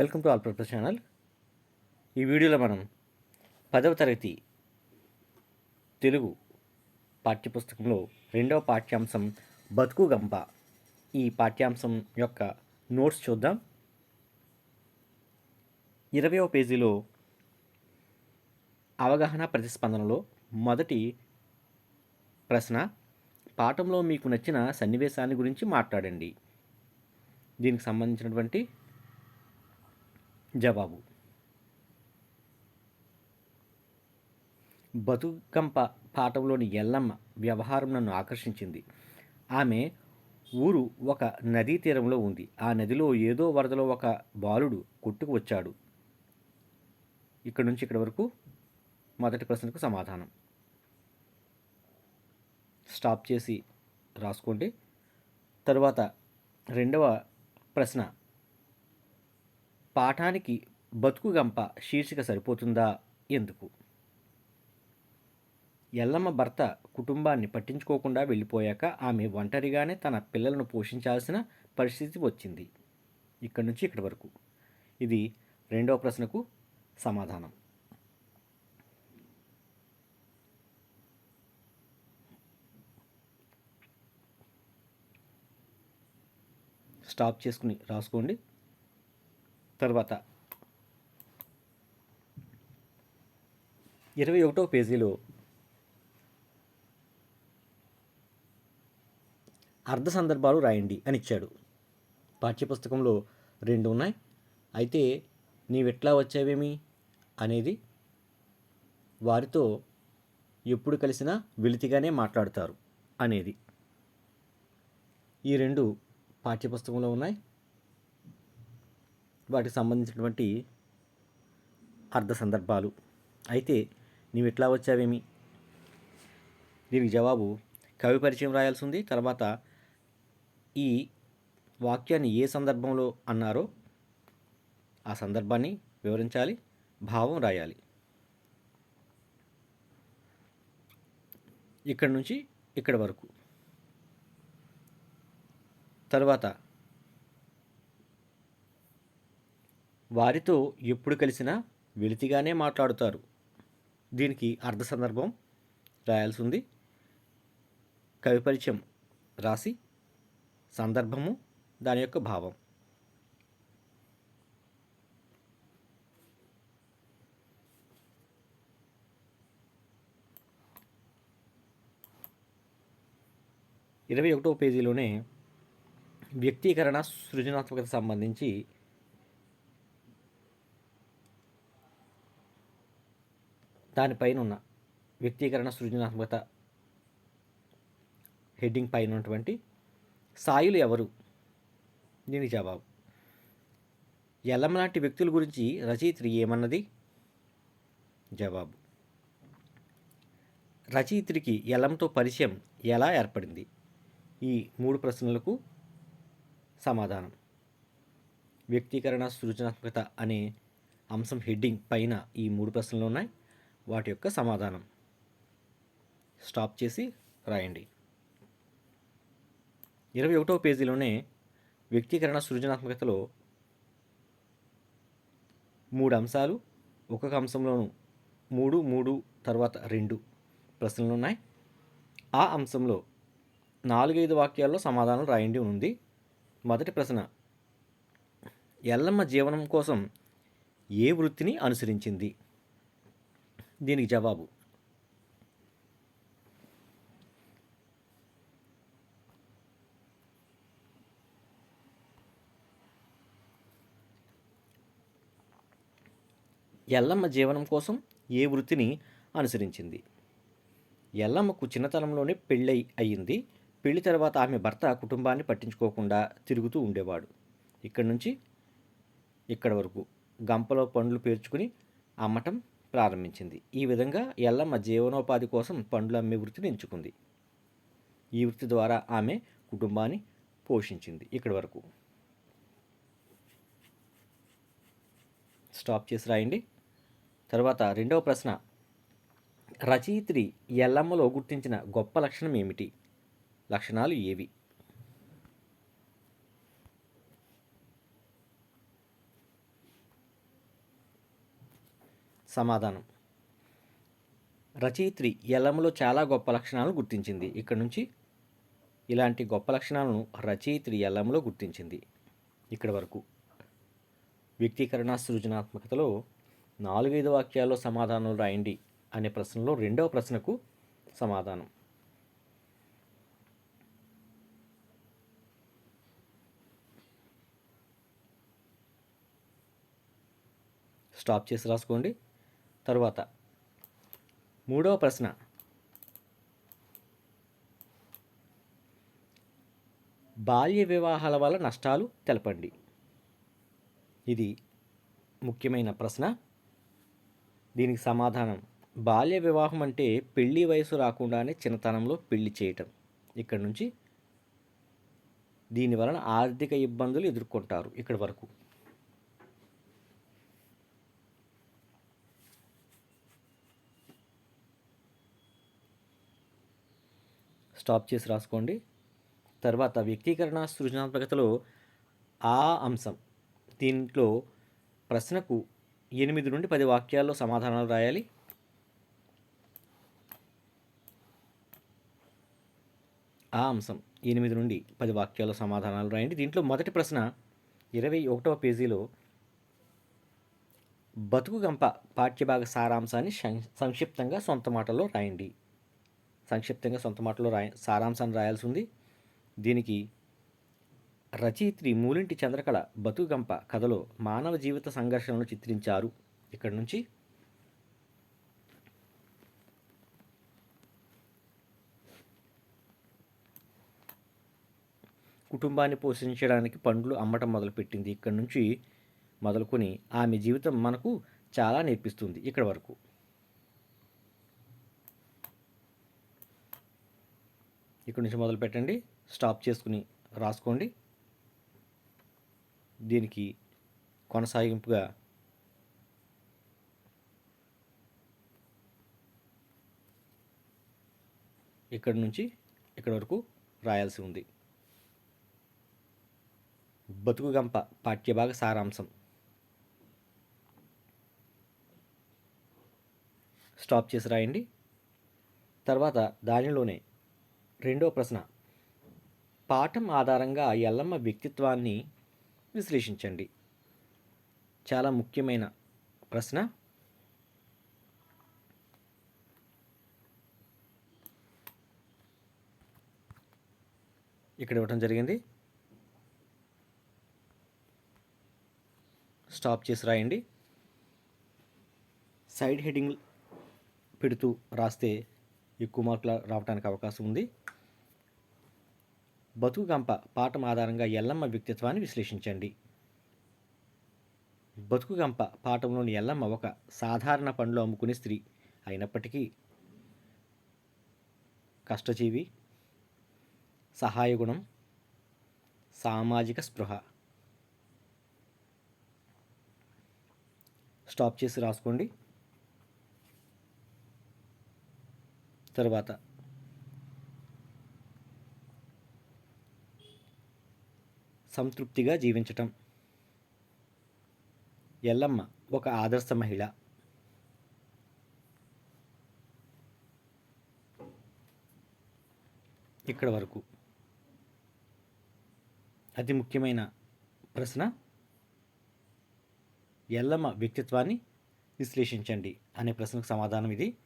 Welcome to all purpose channel. ఈ వీడియోలో మనం పదవ తరగతి తెలుగు పాఠ్యపుస్తకంలో రెండవ పాఠ్యాంశం బతుకు గంప. ఈ పాఠ్యాంశం యొక్క నోట్స్ చూద్దాం. ఇరవయవ పేజీలో అవగాహన ప్రతిస్పందనలో మొదటి ప్రశ్న పాఠంలో మీకు నచ్చిన సన్నివేశాన్ని గురించి మాట్లాడండి. దీనికి సంబంధించినటువంటి జవాబు. బతుకంప పాఠంలోని ఎల్లమ్మ వ్యవహారం నన్ను ఆకర్షించింది. ఆమె ఊరు ఒక నదీ తీరంలో ఉంది. ఆ నదిలో ఏదో వరదలో ఒక బాలుడు కొట్టుకు వచ్చాడు. ఇక్కడ నుంచి ఇక్కడ వరకు మొదటి ప్రశ్నకు సమాధానం. స్టాప్ చేసి రాసుకోండి. తరువాత రెండవ ప్రశ్న పాఠానికి బతుకు గంప శీర్షిక సరిపోతుందా? ఎందుకు? ఎల్లమ్మ భర్త కుటుంబాన్ని పట్టించుకోకుండా వెళ్ళిపోయాక ఆమె ఒంటరిగానే తన పిల్లలను పోషించాల్సిన పరిస్థితి వచ్చింది. ఇక్కడి నుంచి ఇక్కడి వరకు. ఇది రెండవ ప్రశ్నకు సమాధానం. స్టాప్ చేసుకుని రాసుకోండి. తర్వాత ఇరవై ఒకటో పేజీలో అర్ధ సందర్భాలు రాయండి అని ఇచ్చాడు. పాఠ్యపుస్తకంలో రెండు ఉన్నాయి. అయితే నీవెట్లా వచ్చావేమి అనేది వారితో ఎప్పుడు కలిసినా వెలితిగానే మాట్లాడతారు అనేది. ఈ రెండు పాఠ్యపుస్తకంలో ఉన్నాయి. వాటికి సంబంధించినటువంటి అర్ధ సందర్భాలు. అయితే నీవు ఎట్లా వచ్చావేమి? దీనికి జవాబు కవి పరిచయం రాయాల్సి ఉంది. తర్వాత ఈ వాక్యాన్ని ఏ సందర్భంలో అన్నారో ఆ సందర్భాన్ని వివరించాలి భావం రాయాలి. ఇక్కడి నుంచి ఇక్కడి వరకు. తర్వాత వారితో ఎప్పుడు కలిసినా వెలితిగానే మాట్లాడుతారు. దీనికి అర్ధ సందర్భం రాయాల్సి ఉంది కవి పరిచయం రాసి సందర్భము దాని యొక్క భావం. ఇరవై ఒకటో పేజీలోనే వ్యక్తీకరణ సృజనాత్మకత సంబంధించి దానిపైన ఉన్న వ్యక్తీకరణ సృజనాత్మకత హెడ్డింగ్ పైన ఉన్నటువంటి సాయులు ఎవరు? దీనికి జవాబు. ఎల్లం లాంటి వ్యక్తుల గురించి రచయిత్రి ఏమన్నది? జవాబు. రచయిత్రికి ఎల్లంతో పరిచయం ఎలా ఏర్పడింది? ఈ మూడు ప్రశ్నలకు సమాధానం. వ్యక్తీకరణ సృజనాత్మకత అనే అంశం హెడ్డింగ్ పైన ఈ మూడు ప్రశ్నలు ఉన్నాయి. వాటి యొక్క సమాధానం. స్టాప్ చేసి రాయండి. ఇరవై ఒకటవ పేజీలోనే వ్యక్తీకరణ సృజనాత్మకతలో మూడు అంశాలు ఒక్కొక్క అంశంలోనూ మూడు మూడు తర్వాత రెండు ప్రశ్నలు ఉన్నాయి. ఆ అంశంలో నాలుగైదు వాక్యాల్లో సమాధానం రాయండి ఉంది. మొదటి ప్రశ్న ఎల్లమ్మ జీవనం కోసం ఏ వృత్తిని అనుసరించింది? దీనికి జవాబు. ఎల్లమ్మ జీవనం కోసం ఏ వృత్తిని అనుసరించింది? ఎల్లమ్మకు చిన్నతనంలోనే పెళ్ళై అయ్యింది పెళ్ళి తర్వాత ఆమె భర్త కుటుంబాన్ని పట్టించుకోకుండా తిరుగుతూ ఉండేవాడు. ఇక్కడి నుంచి ఇక్కడ వరకు గంపలో పండ్లు పేర్చుకుని అమ్మటం ప్రారంభించింది. ఈ విధంగా ఎల్లమ్మ జీవనోపాధి కోసం పండ్లు అమ్మే వృత్తిని ఎంచుకుంది. ఈ వృత్తి ద్వారా ఆమె కుటుంబాన్ని పోషించింది. ఇక్కడి వరకు. స్టాప్ చేసి రాయండి. తర్వాత రెండవ ప్రశ్న. రచయిత్రి ఎల్లమ్మలో గుర్తించిన గొప్ప లక్షణం ఏమిటి? లక్షణాలు ఏవి? సమాధానం. రచయిత్రి ఎల్లమ్మలో చాలా గొప్ప లక్షణాలను గుర్తించింది. ఇక్కడ నుంచి ఇలాంటి గొప్ప లక్షణాలను రచయిత్రి ఎల్లమ్మలో గుర్తించింది. ఇక్కడ వరకు. వ్యక్తీకరణ సృజనాత్మకతలో నాలుగైదు వాక్యాల్లో సమాధానం రాయండి అనే ప్రశ్నలో రెండవ ప్రశ్నకు సమాధానం. స్టాప్ చేసి రాసుకోండి. తరువాత. మూడవ ప్రశ్న. బాల్య వివాహాల వల్ల నష్టాలు తెలపండి. ఇది ముఖ్యమైన ప్రశ్న. దీనికి సమాధానం బాల్య వివాహం అంటే పెళ్ళి వయసు రాకుండానే చిన్నతనంలో పెళ్ళి చేయటం. ఇక్కడ నుంచి దీని వలన ఆర్థిక ఇబ్బందులు ఎదుర్కొంటారు ఇక్కడి వరకు. స్టాప్ చేసి రాసుకోండి. తర్వాత వ్యక్తీకరణ సృజనాత్మకతలో ఆ అంశం. దీంట్లో ప్రశ్నకు ఎనిమిది నుండి పది వాక్యాల్లో సమాధానాలు రాయాలి. ఆ అంశం ఎనిమిది నుండి పది వాక్యాల్లో సమాధానాలు రాయండి. దీంట్లో మొదటి ప్రశ్న ఇరవై ఒకటవ పేజీలో బతుకు గంప పాఠ్యభాగ సారాంశాన్ని సంక్షిప్తంగా సొంత మాటల్లో రాయండి. సంక్షిప్తంగా సొంత మాటలో రాయ సారాంశాన్ని రాయాల్సి ఉంది. దీనికి రచయిత్రి మూలింటి చంద్రకళ బతుగంప కథలో మానవ జీవిత సంఘర్షణను చిత్రించారు. ఇక్కడ నుంచి కుటుంబాన్ని పోషించడానికి పండ్లు అమ్మటం మొదలుపెట్టింది. ఇక్కడ నుంచి మొదలుకొని ఆమె జీవితం మనకు చాలా నేర్పిస్తుంది. ఇక్కడ వరకు ఇక్కడ నుంచి మొదలు పెట్టండి స్టాప్ చేసుకుని రాసుకోండి. దీనికి కొనసాగింపుగా ఇక్కడ నుంచి ఇక్కడ వరకు రాయాల్సి ఉంది. బతుకుగంప పాఠ్యభాగ సారాంశం. స్టాప్ చేసి రాయండి. తర్వాత దానిలోనే రెండో ప్రశ్న. పాఠం ఆధారంగా ఎల్లమ్మ వ్యక్తిత్వాన్ని విశ్లేషించండి. చాలా ముఖ్యమైన ప్రశ్న. ఇక్కడ ఇవ్వటం జరిగింది. స్టాప్ చేసి రాయండి. సైడ్ హెడింగ్ పెడుతూ రాస్తే ఎక్కువ మార్కులు రావడానికి అవకాశం ఉంది. బతుకుగంప పాఠం ఆధారంగా ఎల్లమ్మ వ్యక్తిత్వాన్ని విశ్లేషించండి. బతుకుగంప పాఠంలోని ఎల్లమ్మ ఒక సాధారణ పనులు అమ్ముకునే స్త్రీ అయినప్పటికీ కష్టజీవి సహాయగుణం సామాజిక స్పృహ. స్టాప్ చేసి రాసుకోండి. తర్వాత సంతృప్తిగా జీవించటం. ఎల్లమ్మ ఒక ఆదర్శ మహిళ. ఇక్కడ వరకు. అతి ముఖ్యమైన ప్రశ్న ఎల్లమ్మ వ్యక్తిత్వాన్ని విశ్లేషించండి అనే ప్రశ్నకు సమాధానం ఇది.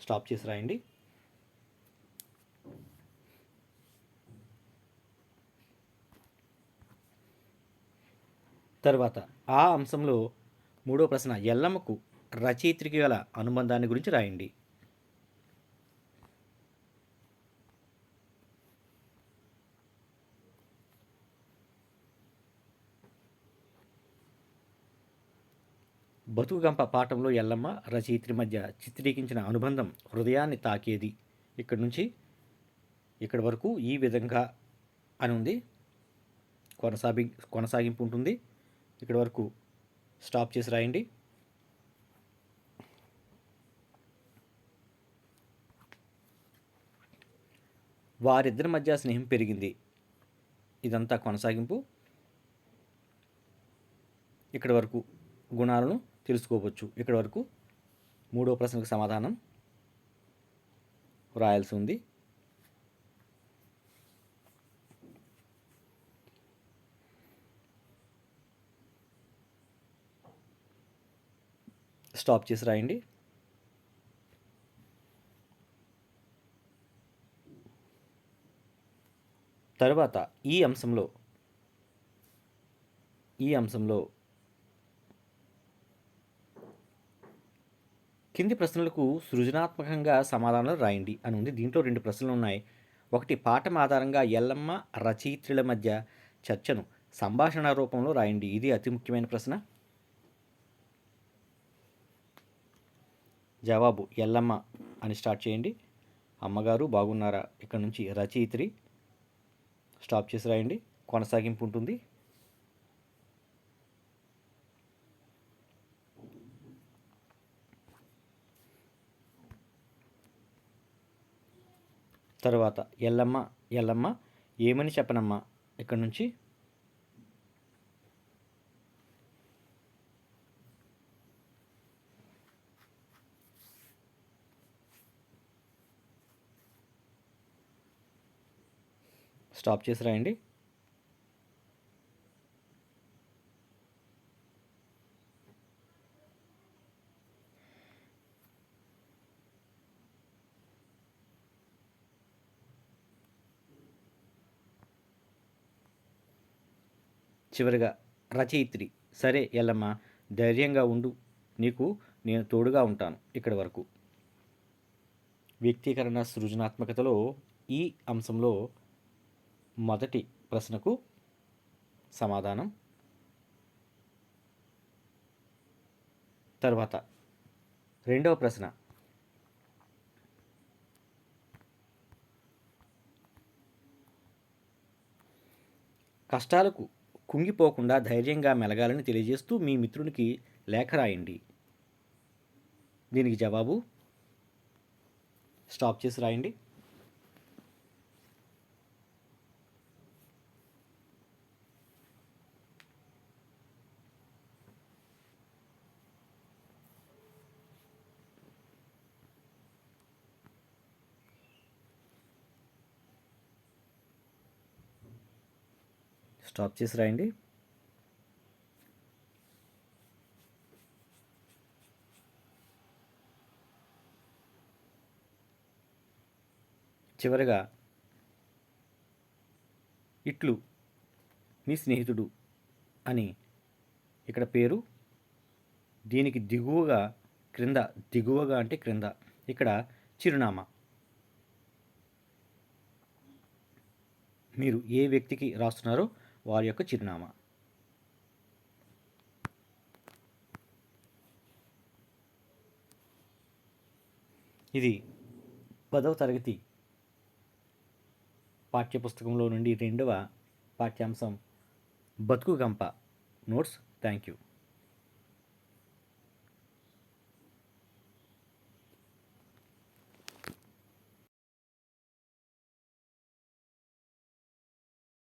స్టాప్ చేసి రాయండి. తర్వాత ఆ అంశంలో మూడో ప్రశ్న ఎల్లమ్మకు రచయిత్రికి గల అనుబంధాన్ని గురించి రాయండి. బతుకుగంప పాఠంలో ఎల్లమ్మ రచయిత్రి మధ్య చిత్రీకరించిన అనుబంధం హృదయాన్ని తాకేది. ఇక్కడి నుంచి ఇక్కడి వరకు ఈ విధంగా అని ఉంది. కొనసాగి కొనసాగింపు ఉంటుంది. ఇక్కడ వరకు స్టాప్ చేసి రాయండి. వారిద్దరి మధ్య స్నేహం పెరిగింది. ఇదంతా కొనసాగింపు. ఇక్కడ వరకు గుణాలను తెలుసుకోవచ్చు. ఇక్కడ వరకు మూడో ప్రశ్నకు సమాధానం రాయాల్సి ఉంది. స్టాప్ చేసి రాయండి. తరువాత ఈ అంశంలో ఈ అంశంలో కింది ప్రశ్నలకు సృజనాత్మకంగా సమాధానాలు రాయండి అని ఉంది. దీంట్లో రెండు ప్రశ్నలు ఉన్నాయి. ఒకటి పాఠం ఆధారంగా ఎల్లమ్మ రచయిత్రుల మధ్య చర్చను సంభాషణ రూపంలో రాయండి. ఇది అతి ముఖ్యమైన ప్రశ్న. జవాబు ఎల్లమ్మ అని స్టార్ట్ చేయండి. అమ్మగారు బాగున్నారా? ఇక్కడ నుంచి రచయిత్రి స్టాప్ చేసి రాయండి. కొనసాగింపు ఉంటుంది. తర్వాత ఎల్లమ్మ ఎల్లమ్మ ఏమని చెప్పనమ్మా? ఇక్కడ నుంచి స్టాప్ చేసి రాయండి చివరిగా రచయిత్రి సరే ఎల్లమ్మ ధైర్యంగా ఉండు నీకు నేను తోడుగా ఉంటాను ఇక్కడి వరకు. వ్యక్తీకరణ సృజనాత్మకతలో ఈ అంశంలో మొదటి ప్రశ్నకు సమాధానం. తర్వాత రెండవ ప్రశ్న. కష్టాలకు కుంగిపోకుండా ధైర్యంగా మెలగాలని తెలియజేస్తూ మీ మిత్రునికి లేఖ రాయండి. దీనికి జవాబు స్టాప్ చేసి రాయండి. స్టాప్ చేసి రాయండి. చివరగా ఇట్లు మీ స్నేహితుడు అని ఇక్కడ పేరు. దీనికి దిగువగా క్రింద దిగువగా అంటే క్రింద ఇక్కడ చిరునామా. మీరు ఏ వ్యక్తికి రాస్తున్నారో వారి యొక్క చిరునామా. ఇది పదవ తరగతి పాఠ్యపుస్తకంలో నుండి రెండవ పాఠ్యాంశం బతుకు గంప నోట్స్. Thank you